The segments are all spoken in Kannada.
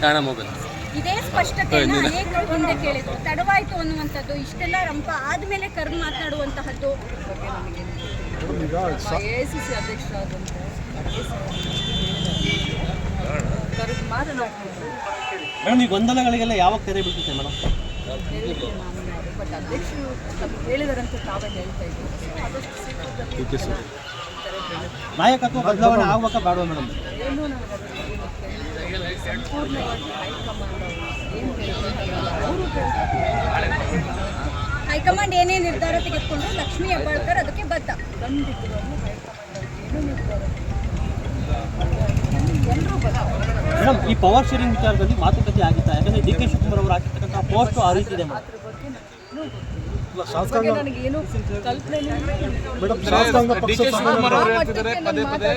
ಕನ್ನಡ ಮೊಬೈಲ್ ಇದೇ ಸ್ಪಷ್ಟತೆಯನ್ನು ಅನೇಕರು ಹಿಂದೆ ಕೇಳಿದ್ರು. ತಡವಾಯಿತು ಅನ್ನುವಂಥದ್ದು ಇಷ್ಟೆಲ್ಲ ರಂಪ ಆದಮೇಲೆ ಮಾತನಾಡುವಂತಹದ್ದು ಬಗ್ಗೆ ನಮಗೇನು ಎ ಐ ಸಿ ಸಿ ಅಧ್ಯಕ್ಷರಾದಂಥ ಮಾತನಾಡ್ತಾರೆ ಮೇಡಮ್ ಈ ಗೊಂದಲಗಳಿಗೆಲ್ಲ ಯಾವಾಗ ತೆರೆ ಬಿಟ್ಟಿದೆ ಮೇಡಮ್? ನಾನು ಬಟ್ ಅಧ್ಯಕ್ಷರು ಹೇಳಿದಾರಂತ ತಾವೇ ಹೇಳ್ತಾ ಇದ್ದೀವಿ ಸೊ ಆದಷ್ಟು ಶೀಘ್ರದಲ್ಲಿ ನಾಯಕತ್ವ ಬದಲಾವಣೆ ಆಗ್ಬೇಕಾ ಬೇಡವಾ ಮೇಡಮ್. ಏನೂ ನನಗೆ. ಹೈಕಮಾಂಡ್ ಏನು ನಿರ್ಧಾರ ತೆಗೆದುಕೊಂಡ್ರು? ಲಕ್ಷ್ಮೀ ಹೆಬ್ಬಾಳ್ಕರ್ ಅದಕ್ಕೆ ಬದ್ಧ. ಮೇಡಮ್, ಈ ಪವರ್ ಶೇರಿಂಗ್ ವಿಚಾರದಲ್ಲಿ ಮಾತುಕತೆ ಆಗಿತ್ತಾ? ಯಾಕಂದ್ರೆ ಡಿ ಕೆ ಶಿವಕುಮಾರ್ ಅವರು ಹಾಕಿರ್ತಕ್ಕಂಥ ಪೋಸ್ಟ್ ಆ ರೀತಿ ಇದೆ ಮೇಡಮ್. ಡಿ ಕೆ ಶಿವಕುಮಾರ್ ಅವರು ಹೇಳ್ತಿದ್ದಾರೆ ಪದೇ ಪದೇ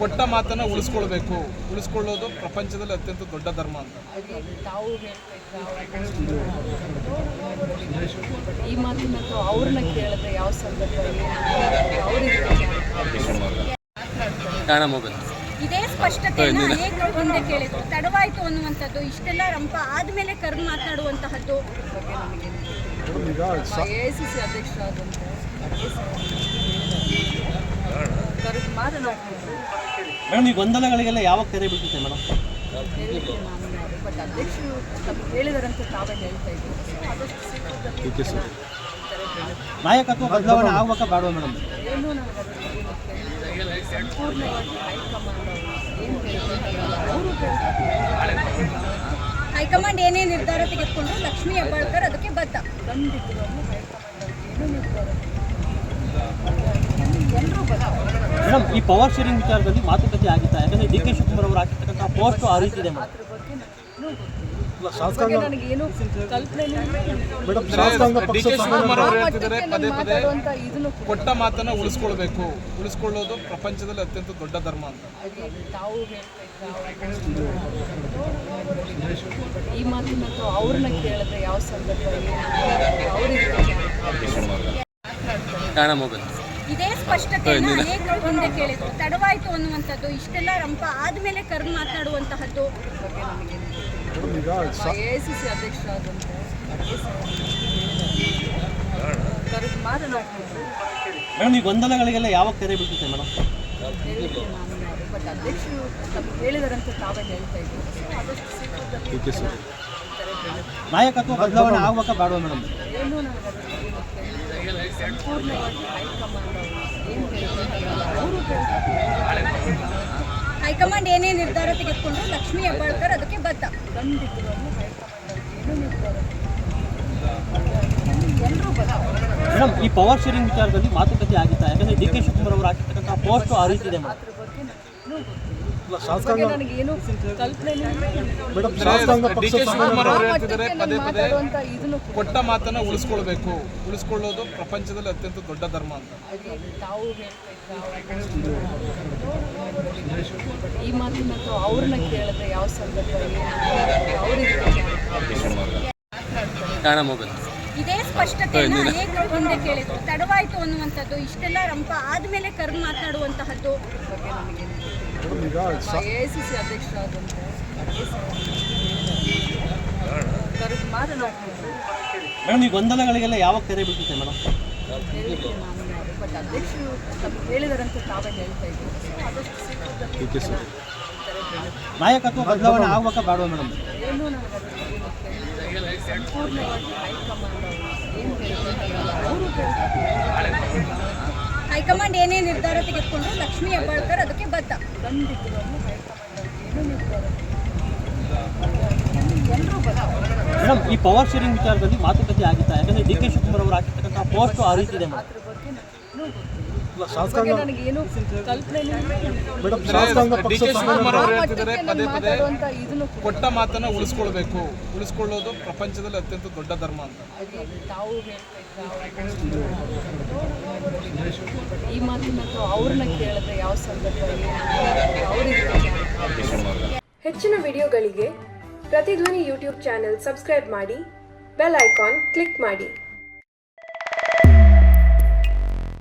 ಕೊಟ್ಟ ಮಾತನ್ನ ಉಳಿಸ್ಕೊಳ್ಬೇಕು. ಉಳಿಸ್ಕೊಳ್ಳೋದು ಪ್ರಪಂಚದಲ್ಲಿ ಅತ್ಯಂತ ದೊಡ್ಡ ಧರ್ಮ ಅಂತ. ತಾವು ಈ ಮಾತನ್ನ ಅವ್ರನ್ನ ಕೇಳಿದ್ರೆ ಯಾವ ಸಂದರ್ಭದಲ್ಲಿ ಇದೇ? ಸ್ಪಷ್ಟತೆಯನ್ನು ಅನೇಕರು ಹಿಂದೆ ಕೇಳಿದ್ರು? ತಡವಾಯಿತು ಅನ್ನುವಂಥದ್ದು ಇಷ್ಟೆಲ್ಲ ರಂಪ ಆದ್ಮೇಲೆ ಕರೆದು ಮಾತನಾಡುವಂತಹದ್ದು ಮೇಡಮ್, ಈ ಗೊಂದಲಗಳಿಗೆಲ್ಲ ಯಾವಾಗ ತೆರೆ ಬಿಟ್ಟಿದೆ ಮೇಡಮ್? ನಾಯಕತ್ವ ಬದಲಾವಣೆ ಆಗ್ಬೇಕ ಬೇಡವಾ ಮೇಡಮ್? ಹೈಕಮಾಂಡ್ ಏನೇ ನಿರ್ಧಾರ ತೆಗೆದುಕೊಂಡ್ರು, ಲಕ್ಷ್ಮೀ ಹೆಬ್ಬಾಳ್ಕರ್ ಅದಕ್ಕೆ ಬದ್ಧ. ಮೇಡಮ್, ಈ ಪವರ್ ಶೇರಿಂಗ್ ವಿಚಾರದಲ್ಲಿ ಮಾತುಕತೆ ಆಗಿತ್ತಾ? ಯಾಕಂದ್ರೆ ಡಿ ಕೆ ಶಿವಕುಮಾರ್ ಅವರು ಹಾಕಿರ್ತಕ್ಕಂಥ ಪೋಸ್ಟ್ ಆ ರೀತಿ ಇದೆ ಮೇಡಮ್. ಡಿ ಕೆ ಶಿವಕುಮಾರ್ ಅವರು ಹೇಳ್ತಿದ್ದಾರೆ ಪದೇ ಪದೇ ಕೊಟ್ಟ ಮಾತನ್ನ ಉಳಿಸ್ಕೊಳ್ಬೇಕು. ಉಳಿಸ್ಕೊಳ್ಳೋದು ಪ್ರಪಂಚದಲ್ಲಿ ಅತ್ಯಂತ ದೊಡ್ಡ ಧರ್ಮ ಅಂತ. ಈ ಮಾತನ್ನ ಅವ್ರನ್ನ ಕೇಳಿದ್ರೆ ಯಾವ ಇದೇ? ಸ್ಪಷ್ಟತೆಯನ್ನು ಅನೇಕರು ಹಿಂದೆ ಕೇಳಿದ್ರು ತಡವಾಯಿತು ಅನ್ನುವಂಥದ್ದು ಇಷ್ಟೆಲ್ಲ ರಂಪ ಆದ್ಮೇಲೆ ಕರ್ಮ ಮಾತನಾಡುವಂತಹದ್ದು ಮೇಡಮ್ ಈ ಗೊಂದಲಗಳಿಗೆಲ್ಲ ಯಾವಾಗ ತೆರೆ ಬೀಳ್ತೈತೆ ಮೇಡಮ್ ಹೇಳಿಕ್ಕೆ ನಾನು ಯಾರು ಬಟ್ ಅಧ್ಯಕ್ಷರು ನಮ್ಗೆ ಹೇಳಿದಾರಂತ ತಾವೇ ಹೇಳ್ತಾ ಇದ್ದೀವಿ ಸೊ ಆದಷ್ಟು ಶೀಘ್ರದಲ್ಲಿ ನಾಯಕತ್ವ ಬದಲಾವಣೆ ಆಗ್ಬೇಕಾ ಬೇಡವಾ ಮೇಡಮ್ ಏನೂ ನನಗೆ ಅದ್ರ ಬಗ್ಗೆ ಗೊತ್ತಿಲ್ಲ. ಸಂಪೂರ್ಣವಾಗಿ ಹೈಕಮಾಂಡ್ ಅವರು ಏನು ಹೇಳ್ತಾರೆ ಅವರು ಹೈಕಮಾಂಡ್ ಏನೇ ನಿರ್ಧಾರ ತೆಗೆದುಕೊಂಡ್ರು, ಲಕ್ಷ್ಮೀ ಹೆಬ್ಬಾಳ್ಕರ್ ಅದಕ್ಕೆ ಬದ್ಧ. ಮೇಡಮ್, ಈ ಪವರ್ ಶೇರಿಂಗ್ ವಿಚಾರದಲ್ಲಿ ಮಾತುಕತೆ ಆಗಿತ್ತಾ? ಯಾಕಂದ್ರೆ ಡಿ ಕೆ ಶಿವಕುಮಾರ್ ಅವರು ಹಾಕಿರ್ತಕ್ಕಂಥ ಪೋಸ್ಟ್ ಆ ರೀತಿ ಇದೆ ಮೇಡಮ್ ಅದ್ರ ಬಗ್ಗೆ ನನಗೂ ಗೊತ್ತಿಲ್ಲ. ಅದ್ರ ಬಗ್ಗೆ ನನಗೇನು ಕಲ್ಪನೆ ಡಿ ಕೆ ಶಿವಕುಮಾರ್ ಅವರು ಹೇಳ್ತಿದ್ದಾರೆ ಪದೇ ಪದೇ ಇದನ್ನು ಕೂಡ ಕೊಟ್ಟ ಮಾತನ್ನ ಉಳಿಸ್ಕೊಳ್ಬೇಕು. ಉಳಿಸ್ಕೊಳ್ಳೋದು ಪ್ರಪಂಚದಲ್ಲಿ ಅತ್ಯಂತ ದೊಡ್ಡ ಧರ್ಮ ಅಂತ. ಈ ಮಾತಿನ ಅವ್ರನ್ನ ಕೇಳಿದ್ರೆ ಯಾವ ಮೊಬೈಲ್. ಇದೇ ಸ್ಪಷ್ಟತೆಯನ್ನು ಅನೇಕರು ಹಿಂದೆ ಕೇಳಿದ್ರು. ತಡವಾಯಿತು ಅನ್ನುವಂಥದ್ದು. ಇಷ್ಟೆಲ್ಲ ರಂಪ ಆದ್ಮೇಲೆ ಕರ್ ಮಾತನಾಡುವಂತಹದ್ದು ಎ ಸಿ ಸಿ ಅಧ್ಯಕ್ಷರಾದಂಥ ಕರೆದು ಮಾತನಾಡ್ತಾರೆ ಮೇಡಮ್ ಈ ಗೊಂದಲಗಳಿಗೆಲ್ಲ ಯಾವಾಗ ತೆರೆ ಬಿಟ್ಟಿದೆ ಮೇಡಮ್ ಬಟ್ ಅಧ್ಯಕ್ಷರು ನಮ್ಗೆ ಹೇಳಿದಾರಂತ ತಾವೇ ಹೇಳ್ತಾ ಇದ್ದೀವಿ ಆದಷ್ಟು ಶೀಘ್ರದಲ್ಲಿ ನಾಯಕತ್ವ ಬದಲಾವಣೆ ಆಗ್ಬೇಕಾ ಬೇಡವಾ ಮೇಡಮ್ ಏನೂ ನನಗೆ. ಹೈಕಮಾಂಡ್ ಏನು ಏನೇ ನಿರ್ಧಾರ ತೆಗೆದುಕೊಂಡು ಲಕ್ಷ್ಮೀ ಹೆಬ್ಬಾಳ್ಕರ್ ಅದಕ್ಕೆ ಬದ್ಧ. ಮೇಡಮ್, ಈ ಪವರ್ ಶೇರಿಂಗ್ ವಿಚಾರದಲ್ಲಿ ಮಾತುಕತೆ ಆಗಿತ್ತಾ? ಯಾಕಂದ್ರೆ ಡಿ ಕೆ ಶಿವಕುಮಾರ್ ಅವರು ಹಾಕಿರ್ತಕ್ಕಂಥ ಪೋಸ್ಟ್ ಆ ರೀತಿ ಇದೆ ಬಗ್ಗೆ ಕಲ್ಪನೆ ಡಿ ಕೆ ಶಿವಕುಮಾರ್ ಅವರು ಹೇಳ್ತಿದ್ದಾರೆ ಪದೇ ಪದೇ ಮಾತಾಡುವಂತ ಇದನ್ನು ಕೂಡ ಕೊಟ್ಟ ಮಾತನ್ನ ಉಳಿಸ್ಕೊಳ್ಬೇಕು. ಉಳಿಸ್ಕೊಳ್ಳೋದು ಪ್ರಪಂಚದಲ್ಲಿ ಅತ್ಯಂತ ದೊಡ್ಡ ಧರ್ಮ ಅಂತ. ಹಾಗೆ ತಾವು ಹೇಳ್ತಾ ಇದ್ರು, ಈ ಅವ್ರನ್ನ ಕೇಳಿದ್ರೆ ಯಾವ ಸಂದರ್ಭದಲ್ಲಿ ಅವ್ರಿಗೆ ಹೆಚ್ಚಿನ ವಿಡಿಯೋಗಳಿಗೆ ಪ್ರತಿಧ್ವನಿ ಯೂಟ್ಯೂಬ್ ಚಾನೆಲ್ ಸಬ್ಸ್ಕ್ರೈಬ್ ಮಾಡಿ ಬೆಲ್ ಐಕಾನ್ ಕ್ಲಿಕ್ ಮಾಡಿ.